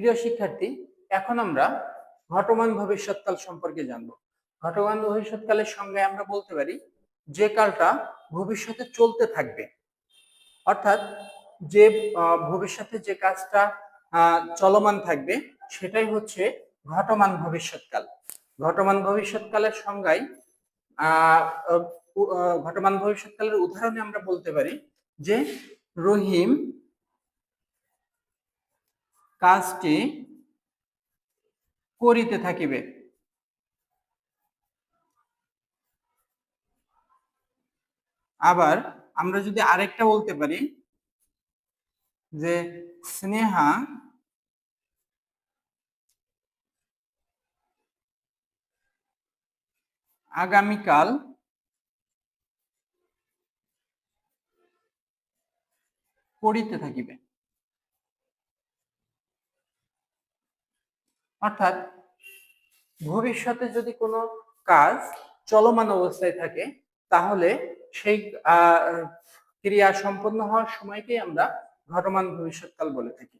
প্রিয় শিক্ষার্থী, এখন আমরা ঘটমান ভবিষ্যৎকাল সম্পর্কে জানব। ঘটমান ভবিষ্যৎকালের সঙ্গে আমরা বলতে পারি, যে কালটা ভবিষ্যতে চলতে থাকবে। অর্থাৎ যে ভবিষ্যতে যে কাজটা চলমান থাকবে, সেটাই হচ্ছে ঘটমান ভবিষ্যৎকাল। ঘটমান ভবিষ্যৎকালের সংজ্ঞায় ঘটমান ভবিষ্যৎকালের উদাহরণে আমরা বলতে পারি যে রহিম কাজটি করিতে থাকিবে। আবার আমরা যদি আরেকটা বলতে পারি যে স্নেহা আগামীকাল পড়িতে থাকিবে। অর্থাৎ ভবিষ্যতে যদি কোনো কাজ চলমান অবস্থায় থাকে, তাহলে সেই ক্রিয়া সম্পন্ন হওয়ার সময়কেই আমরা ঘটমান ভবিষ্যৎকাল বলে থাকি।